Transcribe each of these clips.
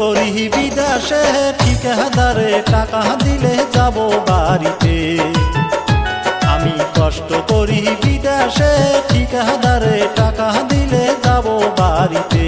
করি বিদেশে ঠিকাদারে টাকা দিলে যাব বাড়িতে। আমি কষ্ট করি বিদেশে ঠিকাদারে টাকা দিলে যাব বাড়িতে।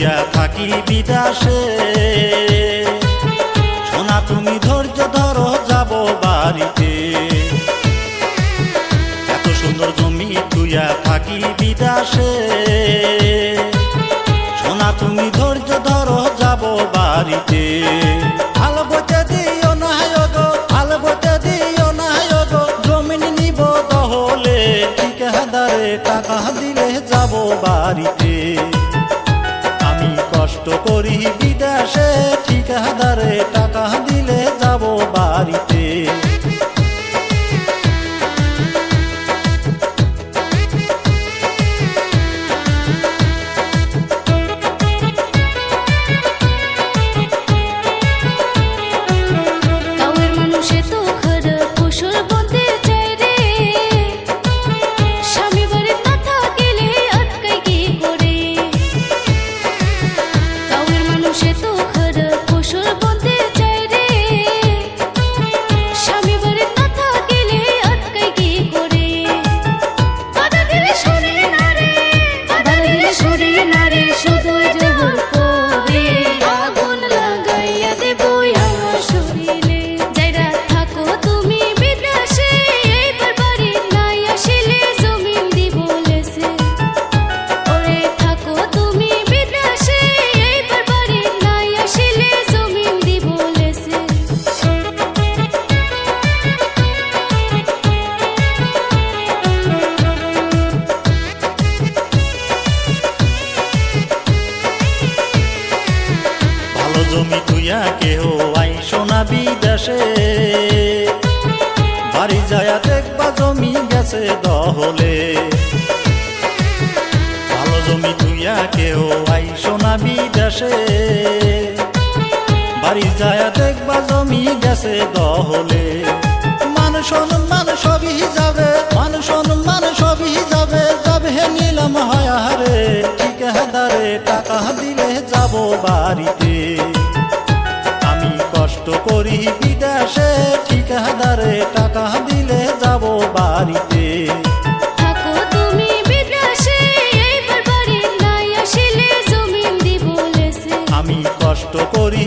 তুইয়া থাকি বিদেশে সোনা, তুমি ধৈর্য ধরো, যাব বাড়িতে। এত সুন্দর জমি তুইয়া থাকি বিদেশে সোনা, তুমি ধৈর্য ধরো, যাব বাড়িতে। নিব টাকা দিলে যাব বাড়িতে। কষ্ট করি বিদেশে ঠিকাদারে টাকা দিলে জমি তুইয়া কেহ আই সোনা বিদেশে। বাড়ি যায়া দেখবা জমি গেছে দহলে। ভালো জমি তুইয়া কেহ আই সোনা বিদেশে। বাড়ি যায়া দেখবা জমি গেছে দহলে। মান সম্মান সবই যাবে, মান সম্মান সবই যাবে যাবে নিলাম হায়ারে। ঠিকাদারে টাকা দিলে যাব বাড়িতে। বিদেশে ঠিকাদারে টাকা দিলে যাব বাড়িতে। আমি কষ্ট করি